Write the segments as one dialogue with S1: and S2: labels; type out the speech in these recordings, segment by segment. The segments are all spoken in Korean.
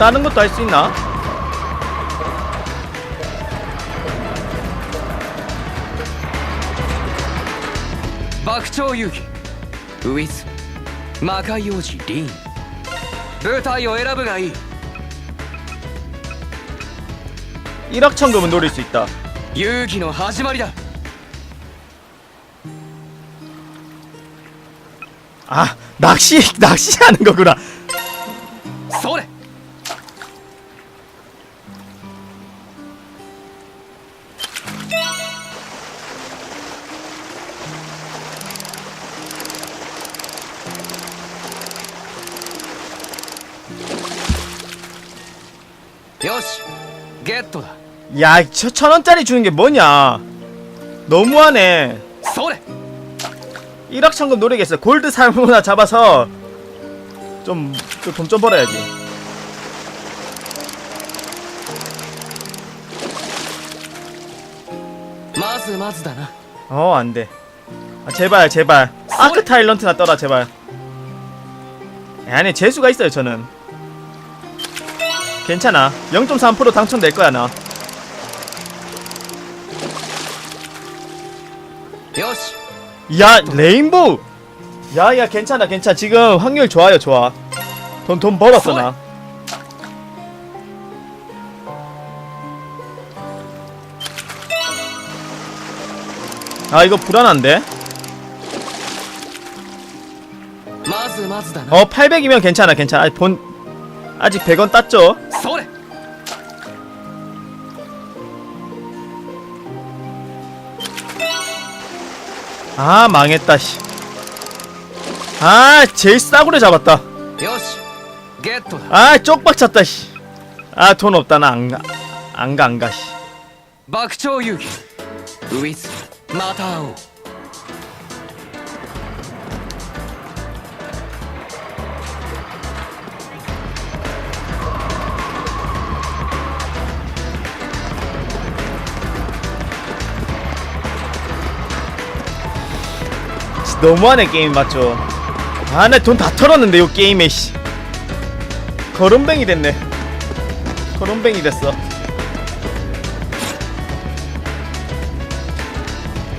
S1: 다른 것도 할 수 있나?
S2: 박초유기 with 마카요지 린. 부타요 에라브가이.
S1: 1억 천금은 노릴 수 있다.
S2: 유기의 하지말이다.
S1: 아 낚시 낚시하는 거구나.
S2: 소레 겟토다.
S1: 야, 천 원짜리 주는 게 뭐냐? 너무하네.
S2: 소레.
S1: 일확천금 노리겠어. 골드 살모나 잡아서 좀 돈좀 좀 벌어야지.
S2: 마즈 마즈다나.
S1: 어, 안 돼. 아, 제발 제발. 아크 타일런트나 떠라 제발. 아니 재수가 있어요 저는. 괜찮아. 0.3% 당첨될 거야, 나.
S2: よし
S1: 야, 레인보우! 야, 야, 괜찮아, 괜찮아. 지금 확률 좋아요, 좋아. 돈, 돈 벌었어, 나. 아, 이거 불안한데?
S2: まずまずだな
S1: 어, 800이면 괜찮아, 괜찮아. 아직 본, 아직 100원 땄죠? 아 망했다 씨. 아 제일 싸구려 잡았다. 아 쪽박 찼다 씨. 아 돈 없다 나 안가 안가 안가 씨.
S2: 박초유기 위스 마타오
S1: 너무하네 게임 맞죠? 아, 내 돈 다 털었는데 요 게임에 씨. 거름뱅이 됐네. 거름뱅이 됐어.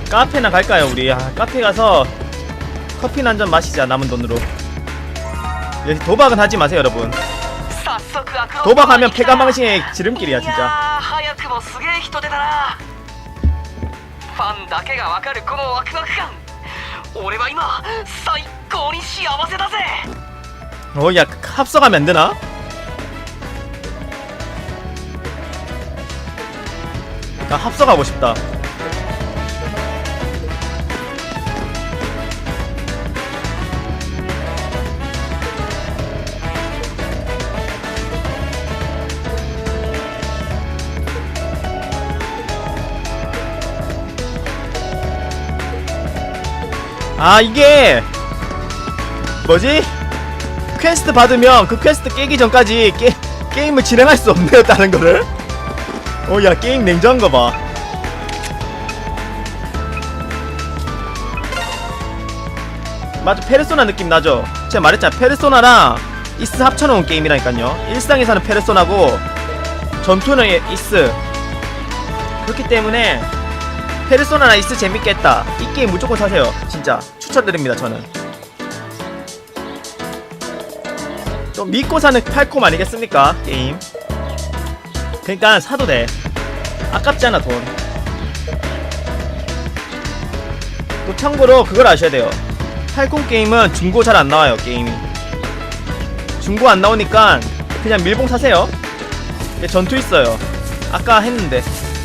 S1: 카페나 갈까요 우리? 아, 카페 가서 커피나 한 잔 마시자 남은 돈으로. 예, 도박은 하지 마세요 여러분.
S3: 早速アクロ
S1: 도박하면 폐가망신의 지름길이야
S3: いや
S1: 진짜.
S3: ー早くもすげえ人出だなファンだけがわかるこのワクワク感 俺は今最高に幸せだぜ
S1: 어, 야 합성하면 안 되나? 나 합성하고 싶다. 아 이게 뭐지? 퀘스트 받으면 그 퀘스트 깨기 전까지 게, 게임을 진행할 수 없네요 다른 거를 어 야 게임 냉정한 거 봐 맞아 페르소나 느낌 나죠? 제가 말했잖아 페르소나랑 이스 합쳐놓은 게임이라니까요 일상에서는 페르소나고 전투는 이스 그렇기 때문에 페르소나 나 이스 재밌겠다. 이 게임 무조건 사세요. 진짜. 추천드립니다 저는. 좀 믿고 사는 팔콤 아니겠습니까? 게임. 그러니까 사도 돼. 아깝지 않아 돈또 참고로 그걸 아셔야 돼요. 팔콤 게임은 중고 잘 안 나와요 게임이. 중고 안 나오니까 그냥 밀봉 사세요. 얘 전투 있어요. 아까 했는데.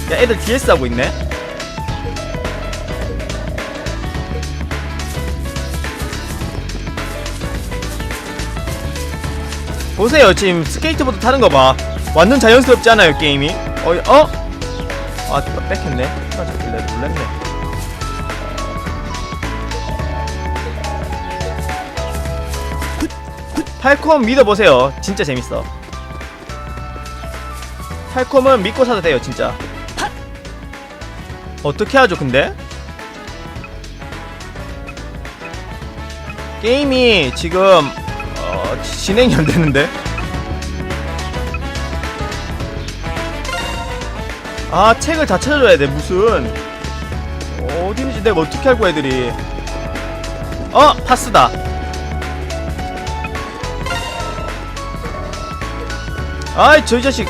S1: 야 애들 DS 하고 있네 보세요. 지금 스케이트보드 타는 거 봐. 완전 자연스럽지 않아요 게임이? 어? 어? 아 뺏겼네. 나 저길래 놀랬네. 팔콤 믿어보세요. 진짜 재밌어. 팔콤은 믿고 사도 돼요 진짜. 어떻게 하죠 근데? 게임이 지금 진행이 안 되는데? 아 책을 다 찾아줘야 돼 무슨. 어디있는지 내가 어떻게 알고 애들이. 어! 파스다. 아이 저 자식.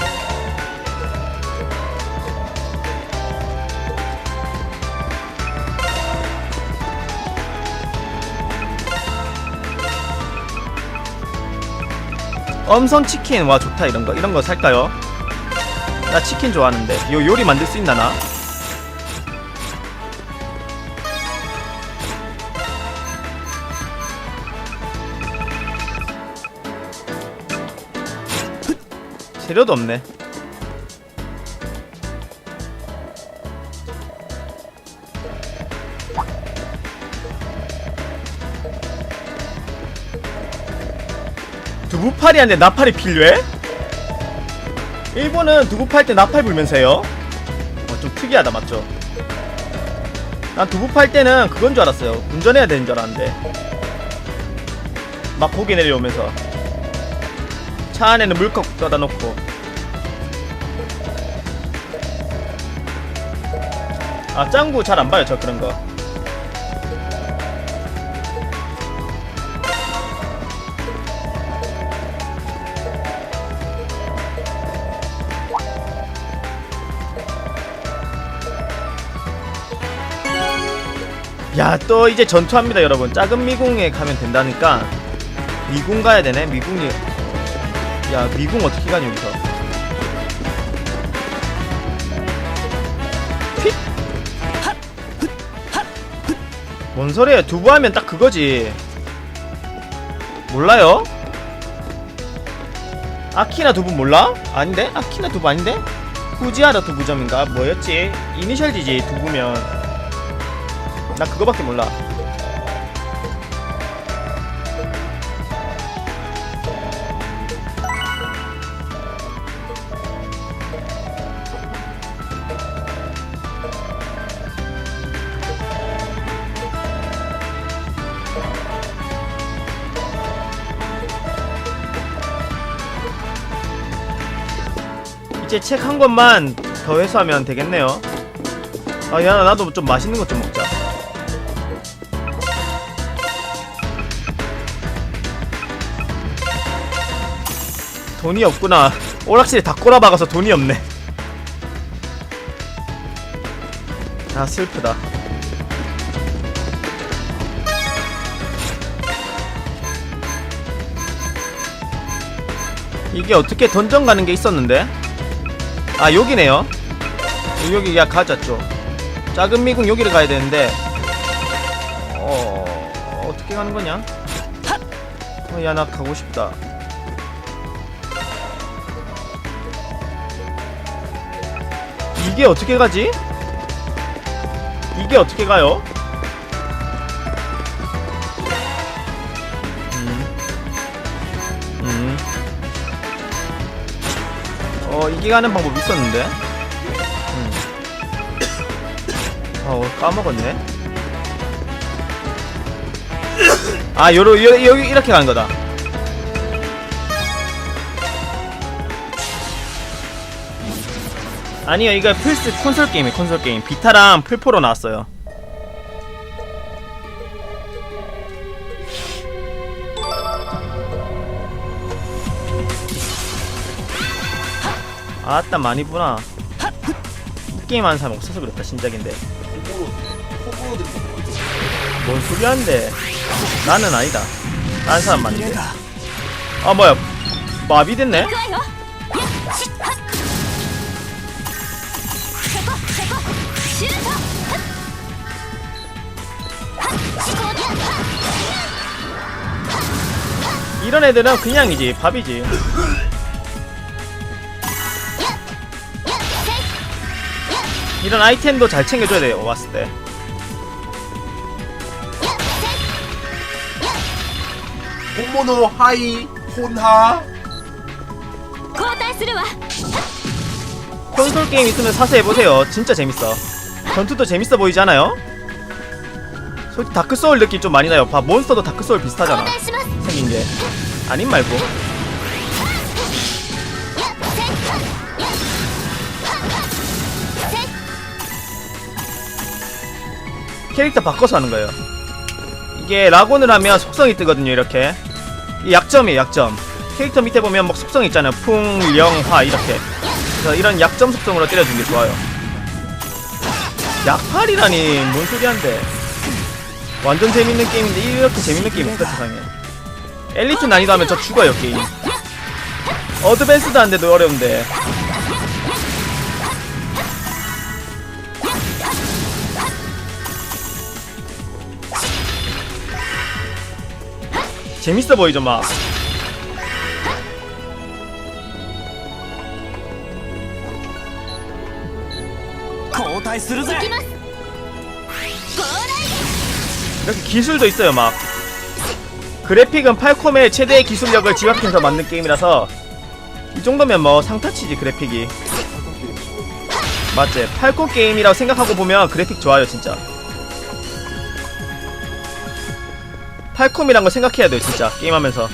S1: 엄성 치킨 와 좋다 이런 거 이런 거 살까요? 나 치킨 좋아하는데 요 요리 만들 수 있나 나? 재료도 없네 두부팔이 한데 나팔이 필요해? 일본은 두부 팔때 나팔 불면서 해요. 어, 좀 특이하다, 맞죠? 난 두부 팔 때는 그건 줄 알았어요. 운전해야 되는 줄 알았는데. 막 고개 내려오면서. 차 안에는 물컵 떠다 놓고. 아, 짱구 잘 안 봐요, 저 그런 거. 야, 또 이제 전투합니다, 여러분. 작은 미궁에 가면 된다니까. 미궁 가야 되네, 미궁이. 야, 미궁 어떻게 가냐, 여기서. 휙! 뭔 소리야, 두부 하면 딱 그거지. 몰라요? 아키나 두부 몰라? 아닌데? 아키나 두부 아닌데? 후지하라 두부점인가? 뭐였지? 이니셜 D지, 두부면. 나 그거밖에 몰라. 이제 책 한 권만 더 회수하면 되겠네요. 아, 야, 나도 좀 맛있는 것 좀 먹자. 돈이 없구나. 오락실에 다 꼬라박아서 돈이 없네. 아 슬프다. 이게 어떻게 던전 가는 게 있었는데? 아 여기네요. 여기 야 가자 좀. 작은 미궁 여기를 가야 되는데. 어 어떻게 가는 거냐? 어, 야나 가고 싶다. 이게 어떻게 가지? 이게 어떻게 가요? 음. 음. 어, 이게 가는 방법 있었는데? 음. 어, 까먹었네. 아, 요로, 요, 여기, 이렇게 가는 거다. 아니요 이거 플스 콘솔 게임이 콘솔 게임. 비타랑 풀포로 나왔어요. 아따 많이 부나. 이 게임 하는 사람 없어서 그렇다 신작인데. 뭔 소리 하는데? 나는 아니다. 다른 사람 맞는데. 아 뭐야. 마비 됐네 이런 애들은 그냥이지 밥이지. 이런 아이템도 잘 챙겨줘야 돼요 왔을 때.
S4: 본모노 하이 혼하.
S1: 콘솔 게임 있으면 사서 해보세요. 진짜 재밌어. 전투도 재밌어 보이지 않아요? 솔직히 다크소울 느낌 좀 많이 나요. 봐 몬스터도 다크소울 비슷하잖아. 아니 이제. 아닌 말고. 캐릭터 바꿔서 하는 거예요. 이게 라곤을 하면 속성이 뜨거든요 이렇게. 이 약점이에요 약점. 캐릭터 밑에 보면 막 속성이 있잖아요. 풍, 영, 화 이렇게. 그래서 이런 약점 속성으로 때려주는 게 좋아요. 약팔이라니 뭔 소리한데. 완전 재밌는 게임인데 이렇게 재밌는 게임 없다 세상에. 엘리트 난이도 하면 저 죽어요 게임. 어드밴스도 안 돼도 어려운데. 재밌어 보이죠 막? 이렇게 기술도 있어요 막. 그래픽은 팔콤의 최대의 기술력을 집약해서 만든 게임이라서 이 정도면 뭐 상타치지 그래픽이 맞지? 팔콤 게임이라고 생각하고 보면 그래픽 좋아요 진짜 팔콤이란 걸 생각해야 돼요 진짜 게임하면서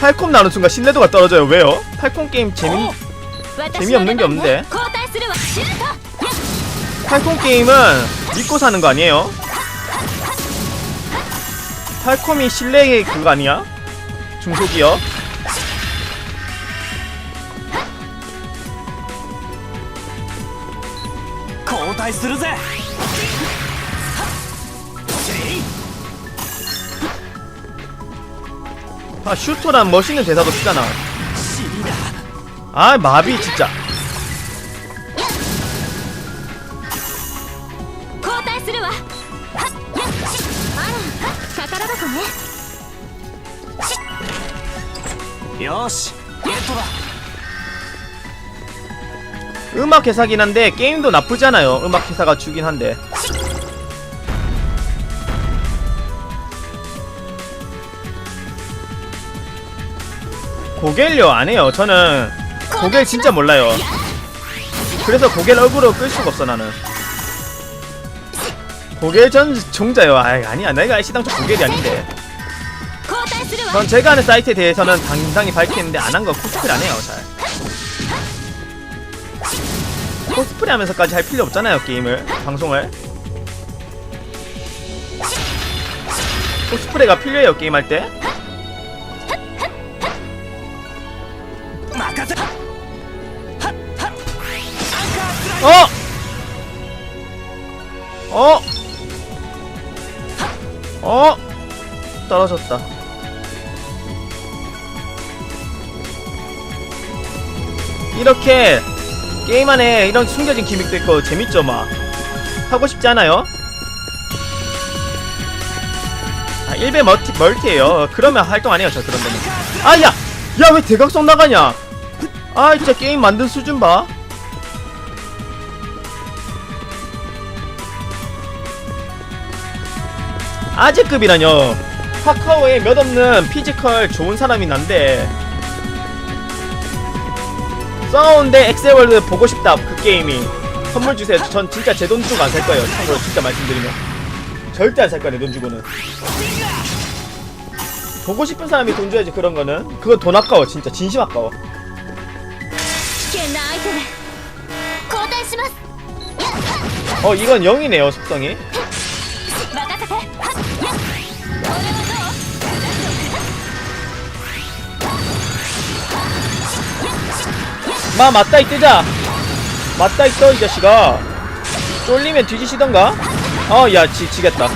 S1: 팔콤 나는 순간 신뢰도가 떨어져요 왜요? 팔콤 게임 재미 재미없는 게 없는데 팔콤 게임은 믿고 사는 거 아니에요? 팔콤이 신뢰의 그거 아니야? 중소기업?
S2: 交代するぜ
S1: 아 슈터란 멋있는 대사도 쓰잖아 아 마비 진짜
S2: よしゲットだ
S1: 음악 회사긴 한데 게임도 나쁘지 않아요 음악 회사가 주긴 한데 고gel료 안 해요 저는 고겔 진짜 몰라요 그래서 고겔 얼굴로 끌 수가 없어 나는 고겔 전 종자요 아 아니야 내가 시당초 고겔이 아닌데
S5: 交代するわ
S1: 전 제가 하는 사이트에 대해서는 당당히 밝히는데 안 한 거 코스프레 안 해요 잘 코스프레 하면서까지 할 필요 없잖아요 게임을 방송을 코스프레가 필요해요 게임할 때 어! 어! 어! 떨어졌다 이렇게 게임 안에 이런 숨겨진 기믹도 있고 재밌죠 막 하고 싶지 않아요? 아 1배 멀티, 멀티에요. 그러면 활동 안 해요 저 그런 데는 아야! 야 왜 대각선 나가냐? 아 진짜 게임 만든 수준 봐. 아재급이라뇨. 카카오에 몇 없는 피지컬 좋은 사람이 난데 싸운데 엑셀월드 보고 싶다 그 게임이. 선물 주세요. 전 진짜 제 돈 주고 안 살 거예요. 참고로 진짜 말씀드리면. 절대 안 살 거야 내 돈 주고는. 보고 싶은 사람이 돈 줘야지 그런 거는. 그건 돈 아까워 진짜. 진심 아까워. 어 이건 0이네요 속성이. 마 맞다 이 뜨자. 맞다 있어 이 자식아. 쫄리면 뒤지시던가? 어야 지겠다.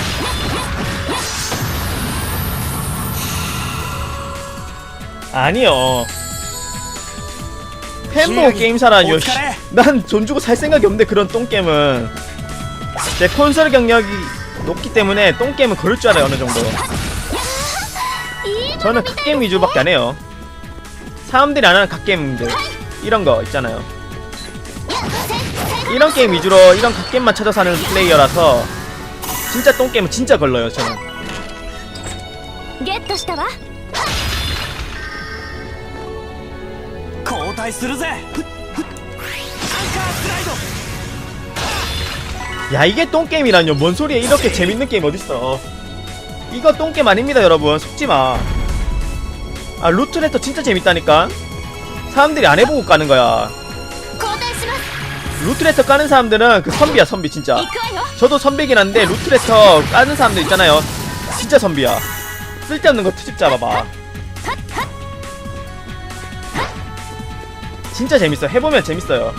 S1: 아니요. 팬보 게임사라니요 난돈 주고 살 생각이 없는데 그런 똥겜은. 내 콘솔 경력이 높기 때문에 똥겜은 그럴 줄 알아요 어느정도. 저는 각겜 위주밖에 안해요. 사람들이 안하는 각겜들. 이런 거 있잖아요. 이런 게임 위주로 이런 갓겜만 찾아서 하는 플레이어라서 진짜 똥게임은 진짜 걸러요 저는. 야 이게 똥게임이라뇨. 뭔 소리에 이렇게 재밌는 게임 어딨어. 이거 똥게임 아닙니다 여러분. 속지마. 아 루트레터 진짜 재밌다니까. 사람들이 안 해보고 까는 거야. 루트레터 까는 사람들은 그 선비야 선비 진짜. 저도 선비긴 한데 루트레터 까는 사람들 있잖아요. 진짜 선비야. 쓸데없는 거 트집 잡아봐. 진짜 재밌어. 해보면 재밌어요.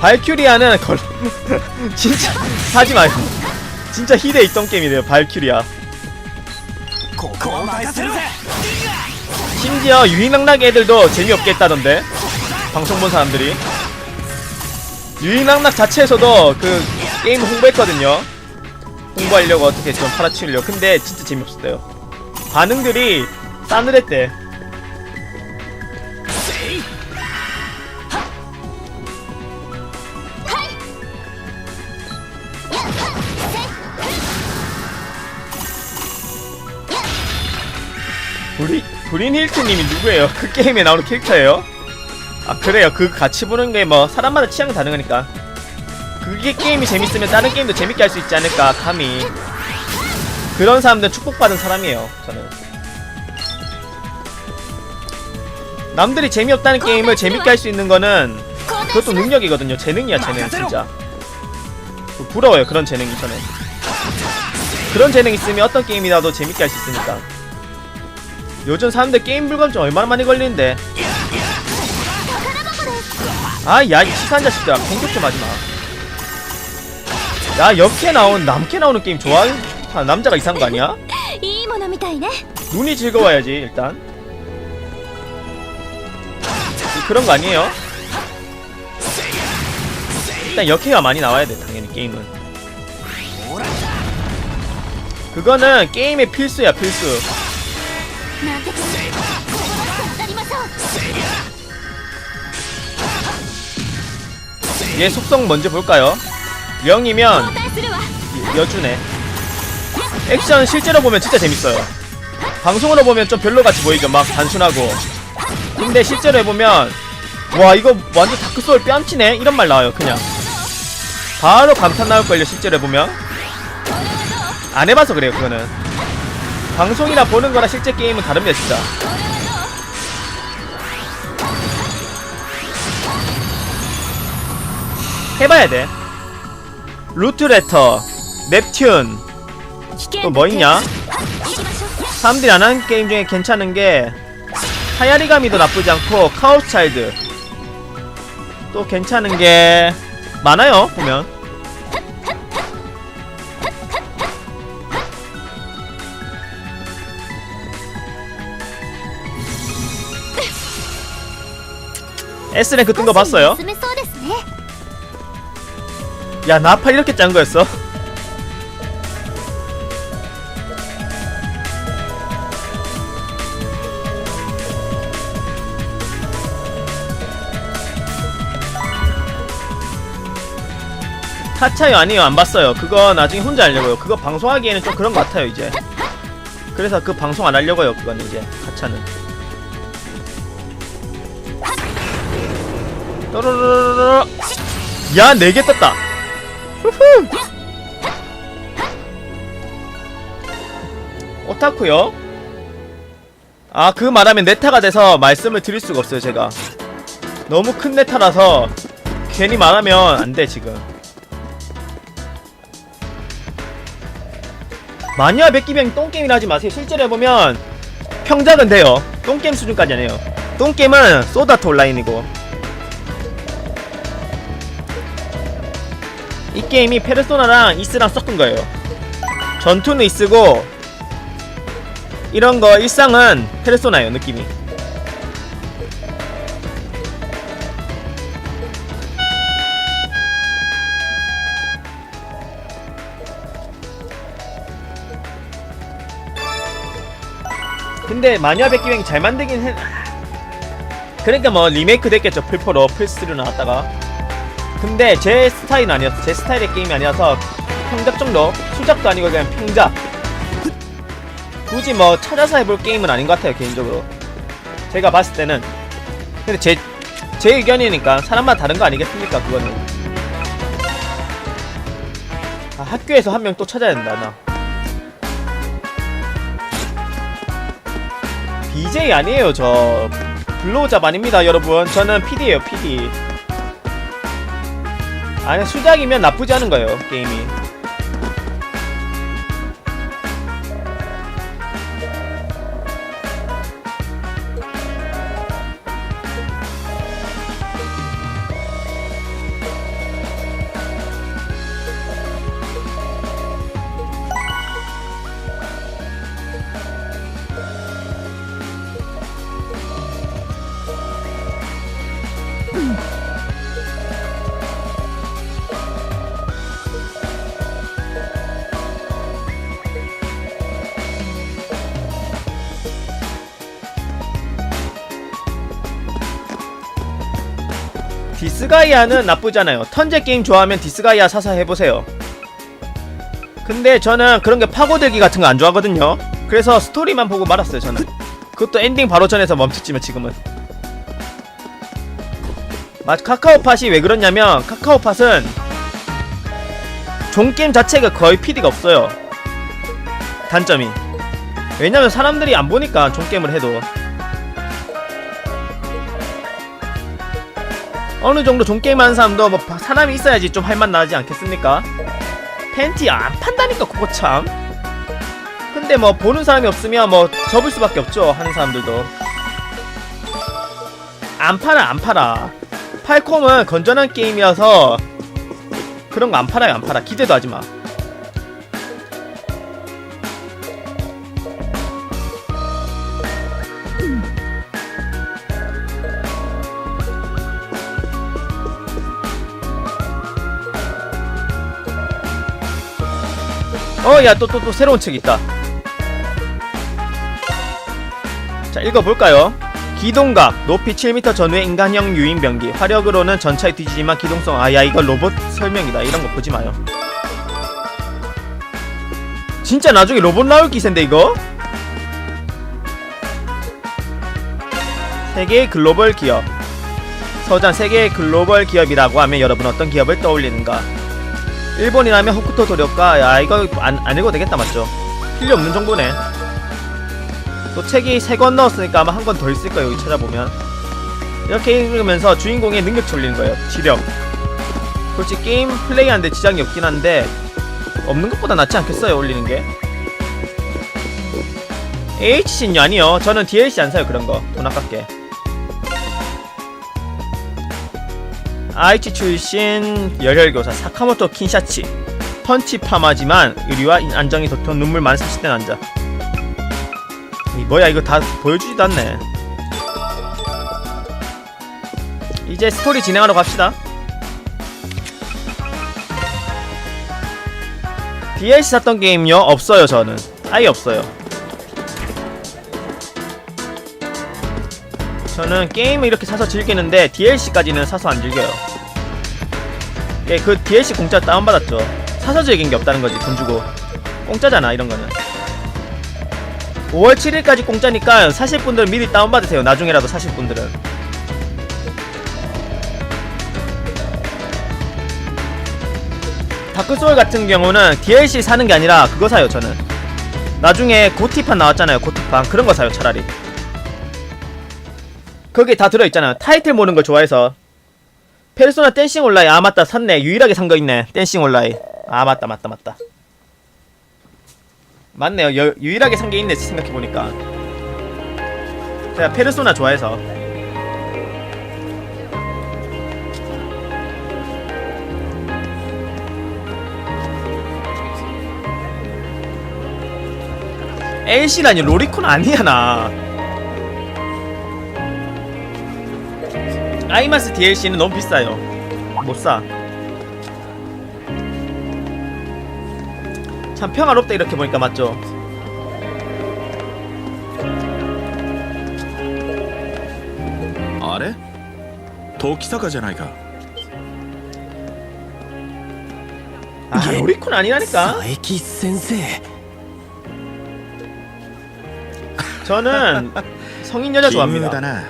S1: 발큐리아는 걸 진짜 사지 말고. 진짜 희대 있던 게임이래요 발큐리아. 심지어 유희낙낙 애들도 재미없게 했다던데? 방송 본 사람들이. 유희낙낙 자체에서도 그 게임 홍보했거든요. 홍보하려고 어떻게 좀 팔아치우려고. 근데 진짜 재미없었대요. 반응들이 싸늘했대 브린 힐트님이 누구예요? 그 게임에 나오는 캐릭터예요? 아 그래요. 그 같이 보는 게 뭐 사람마다 취향 다른 거니까. 그게 게임이 재밌으면 다른 게임도 재밌게 할 수 있지 않을까 감히. 그런 사람들은 축복받은 사람이에요 저는. 남들이 재미없다는 게임을 재밌게 할 수 있는 거는 그것도 능력이거든요. 재능이야 재능 진짜. 그 부러워요 그런 재능이 저는. 그런 재능 있으면 어떤 게임이라도 재밌게 할 수 있으니까 요즘 사람들 게임 불감증 얼마나 많이 걸리는데 아야 이 치사한 자식들아 공격 좀 하지마 야 옆에 나온 남캐 나오는 게임 좋아? 아, 남자가 이상한 거 아니야? 눈이 즐거워야지 일단 그런 거 아니에요? 일단 역캐가 많이 나와야 돼 당연히 게임은 그거는 게임의 필수야 필수 얘 속성 먼저 볼까요? 0이면 여주네 액션 실제로 보면 진짜 재밌어요. 방송으로 보면 좀 별로같이 보이죠? 막 단순하고. 근데 실제로 해보면 와 이거 완전 다크소울 뺨치네? 이런 말 나와요 그냥. 바로 감탄 나올걸요 실제로 해보면. 안 해봐서 그래요 그거는. 방송이나 보는 거랑 실제 게임은 다릅니다 진짜. 해봐야 돼. 루트레터 넵튠. 또 뭐 있냐? 사람들이 안 하는 게임 중에 괜찮은 게 하야리가미도 나쁘지 않고 카오스차일드. 또 괜찮은 게 많아요 보면. S랭크 뜬 거 봤어요? 야 나파 이렇게 짠 거였어? 하차요 아니요 안 봤어요 그거 나중에 혼자 알려고요 그거 방송하기에는 좀 그런 거 같아요 이제 그래서 그 방송 안 하려고요 그건 이제 하차는 또로로로로 야, 4개 떴다. 후후. 오타쿠요? 아, 그 말하면 네타가 돼서 말씀을 드릴 수가 없어요, 제가. 너무 큰 네타라서 괜히 말하면 안 돼, 지금. 마니아 백기병 똥게임이라 하지 마세요. 실제로 해보면 평작은 돼요. 똥게임 수준까지 아니에요. 똥게임은 소다트 온라인이고 이 게임이 페르소나랑 이스랑 섞은 거예요. 전투는 이스고 이런 거 일상은 페르소나예요 느낌이. 근데 마녀 백기뱅이 잘 만들긴 해. 그러니까 뭐 리메이크 됐겠죠 풀포로 플스3로 나왔다가 근데 제 스타일은 아니었어. 제 스타일의 게임이 아니어서 평작 정도? 수작도 아니고 그냥 평작. 굳이 뭐 찾아서 해볼 게임은 아닌 것 같아요 개인적으로. 제가 봤을 때는. 근데 제, 제 의견이니까 사람마다 다른 거 아니겠습니까 그거는. 아, 학교에서 한 명 또 찾아야 된다 나. BJ 아니에요 저. 블로우잡 아닙니다 여러분. 저는 PD예요 PD. 아니 수작이면 나쁘지 않은 거예요 게임이 디스가이아는 나쁘잖아요. 턴제 게임 좋아하면 디스가이아 사서 해보세요. 근데 저는 그런 게 파고들기 같은 거 안 좋아하거든요. 그래서 스토리만 보고 말았어요 저는. 그것도 엔딩 바로 전에서 멈췄지만 지금은. 맞 카카오팟이 왜 그러냐면 카카오팟은 종게임 자체가 거의 PD가 없어요. 단점이. 왜냐면 사람들이 안 보니까 종게임을 해도 어느 정도 종게임 하는 사람도 뭐 바- 사람이 있어야지 좀 할 맛 나지 않겠습니까? 팬티 안 판다니까 그거 참. 근데 뭐 보는 사람이 없으면 뭐 접을 수밖에 없죠 하는 사람들도. 안 팔아 안 팔아. 팔콤은 건전한 게임이어서 그런 거 안 팔아요 안 팔아 기대도 하지 마. 어, 야, 또, 또, 또 새로운 책 있다. 자, 읽어볼까요? 기동각, 높이 7m 전후의 인간형 유인병기, 화력으로는 전차에 뒤지지만 기동성, 아, 야, 이거 로봇 설명이다. 이런 거 보지 마요. 진짜 나중에 로봇 나올 기세인데, 이거? 세계의 글로벌 기업. 서장 세계의 글로벌 기업이라고 하면 여러분 어떤 기업을 떠올리는가? 일본이라면 호쿠토 도력가 야 이거 안, 안 읽어도 되겠다 맞죠? 필요 없는 정보네. 또 책이 세권 넣었으니까 아마 한 권 더 있을 거예요 여기 찾아보면. 이렇게 읽으면서 주인공의 능력치 올리는 거예요 지력 솔직히 게임 플레이하는데 지장이 없긴 한데 없는 것보다 낫지 않겠어요 올리는 게? HC는요 아니요. 저는 DLC 안 사요 그런 거 돈 아깝게 아이치 출신 열혈교사 사카모토 킨샤치. 펀치 파마지만 의리와 안정이 도통 눈물 많은 40대 남자. 이 뭐야 이거 다 보여주지도 않네. 이제 스토리 진행하러 갑시다. DLC 샀던 게임요? 없어요 저는. 아예 없어요. 저는 게임을 이렇게 사서 즐기는데 DLC까지는 사서 안 즐겨요. 예, 그 DLC 공짜 다운받았죠. 사서 즐긴 게 없다는 거지, 돈 주고. 공짜잖아, 이런 거는. 5월 7일까지 공짜니까 사실 분들은 미리 다운받으세요. 나중에라도 사실 분들은. 다크소울 같은 경우는 DLC 사는 게 아니라 그거 사요, 저는. 나중에 고티판 나왔잖아요, 고티판. 그런 거 사요, 차라리. 거기에 다 들어있잖아. 타이틀 모는 거 좋아해서. 페르소나 댄싱 온라인. 아, 맞다. 샀네. 유일하게 산 거 있네. 댄싱 온라인. 아, 맞다, 맞다, 맞다. 맞네요. 여, 유일하게 산 게 있네. 생각해보니까. 제가 페르소나 좋아해서. LC라니 로리콘 아니야 나 아이마스 DLC는 너무 비싸요. 못 사. 참 평화롭다 이렇게 보니까 맞죠?
S6: 아れ時坂じゃないか
S1: 아 로리콘 아니라니까.
S2: 佐伯先生
S1: 저는 성인 여자
S6: 奇遇
S1: 좋아합니다.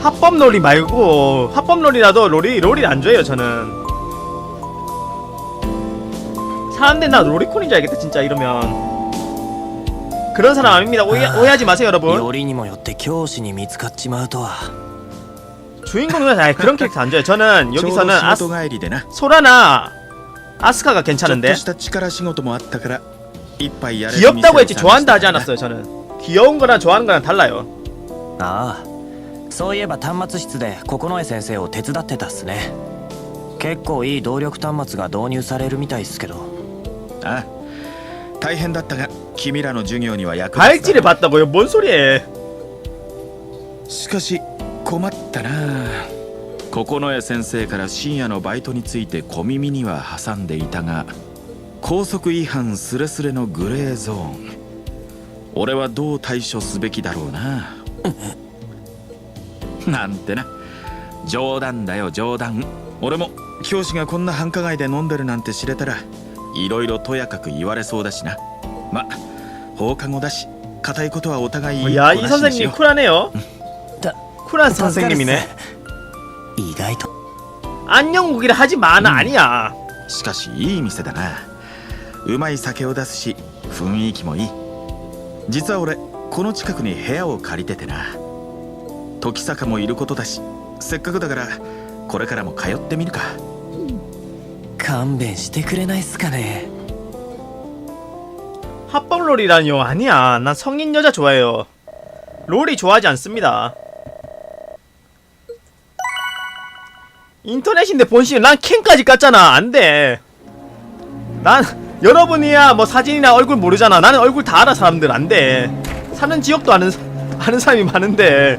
S1: 합법 롤이 말고 합법 롤이라도 롤이 롤이 안 좋아해요 저는 사람들 나 로리콘인 줄 알겠다 진짜 이러면 그런 사람 아닙니다 오해, 오해하지 마세요 여러분
S7: よりにもよって教師に見つかっちまうとは
S1: 주인공은 아예 그런 캐릭터 안 좋아해요 저는
S6: ちょうど
S1: 여기서는
S6: 仕
S1: 아스,
S6: 事帰りでな
S1: 소라나 아스카가
S6: ちょっ
S1: 괜찮은데
S6: とした力仕事もあったから一杯やれる店を
S1: 귀엽다고 했지
S6: 探
S1: 좋아한다 하지
S6: したんだ
S1: 않았어요 저는 귀여운 거랑 좋아하는 거랑 달라요
S7: ああ そういえば端末室で九重先生を手伝ってたっすね結構いい動力端末が導入されるみたいっすけど
S6: ああ大変だったが君らの授業には役立つ
S1: 발찌를 봤다고요? 뭔 소리에
S6: しかし困ったな九重先生から深夜のバイトについて小耳には挟んでいたが高速違反スレスレのグレーゾーン俺はどう対処すべきだろうな なんてな冗談だよ冗談俺も教師がこんな繁華街で飲んでるなんて知れたらいろいろとやかく言われそうだしなま放課後だし固いことはお互い
S1: 야 이
S6: こなしにし
S1: 선생님
S6: よう
S1: 쿨하네요
S7: だ
S1: 쿨한 선생님이네
S7: 意外と
S1: 안녕 고기를 하지 마는 아니야
S6: しかしいい店だなうまい酒を出すし雰囲気もいい実は俺この近くに部屋を借りててな 時坂もいることだしせっかくだからこれからも通ってみるか
S7: 勘弁してくれないっすかね
S1: 합법 롤이라뇨 아니야 난 성인 여자 좋아해요 롤이 좋아하지 않습니다 인터넷인데 본심 난 캠까지 깠잖아 안돼 난 여러분이야 뭐 사진이나 얼굴 모르잖아 나는 얼굴 다 알아 사람들 안돼 사는 지역도 아는 사- 아는 사람이 많은데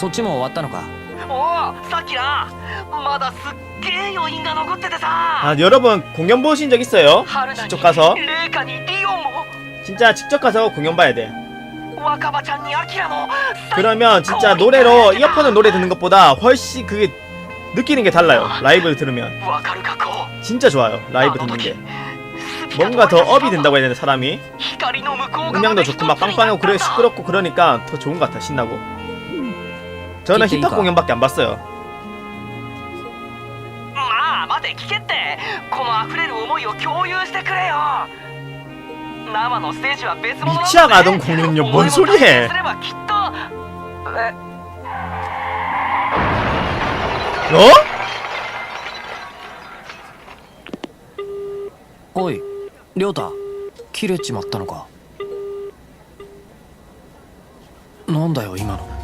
S7: そっちも終わったのか
S3: おおさっきなまだすっげえ余韻が残っててさ
S1: 아 여러분 공연 보신 적 있어요?
S3: 春菜に
S1: 직접 가서
S3: レイカにリオンも
S1: 진짜 직접 가서 공연 봐야 돼
S3: 若葉ちゃんにアキラも
S1: 그러면 진짜 노래로 이어폰을 노래 듣는 것보다 훨씬 그게 느끼는 게 달라요 라이브 들으면
S3: わかるかこう
S1: 진짜 좋아요 라이브 듣는 게 뭔가 더 업이 된다고 해야 되나 사람이
S3: 光の向こう側
S1: 음향도
S3: で
S1: 좋고 막 빵빵하고 그래 시끄럽고 그러니까 더 좋은 것 같아 신나고 저는
S7: 진짜
S1: 힙합
S7: 이거.
S1: 공연밖에 안 봤어요
S3: まあ待て聞けってこの溢れる思いを共有してくれよ生のステージは別物なんだぜ
S1: 미치아가 아동 공연요 뭔
S3: 俺も
S1: 소리
S3: 体
S1: 해
S3: 験すればきっとえ
S1: 어?
S7: おい亮太切れちまったのかなんだよ今の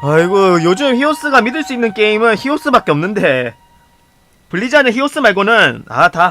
S1: 아이고 요즘 히오스가 믿을 수 있는 게임은 히오스밖에 없는데. 블리자는 히오스 말고는 아다